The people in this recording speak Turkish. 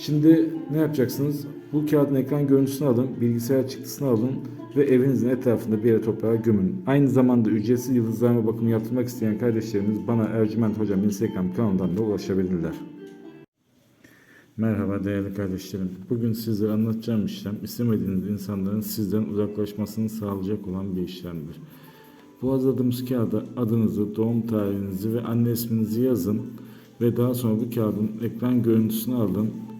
Şimdi ne yapacaksınız? Bu kağıdın ekran görüntüsünü alın, bilgisayar çıktısını alın ve evinizin etrafında bir yere toprağa gömün. Aynı zamanda ücretsiz yıldızlarma bakımı yaptırmak isteyen kardeşlerimiz bana Ercüment Hocam Instagram kanalından da ulaşabilirler. Merhaba değerli kardeşlerim. Bugün sizlere anlatacağım işlem istemediğiniz insanların sizden uzaklaşmasını sağlayacak olan bir işlemdir. Bu hazırladığımız kağıda adınızı, doğum tarihinizi ve anne isminizi yazın ve daha sonra bu kağıdın ekran görüntüsünü alın,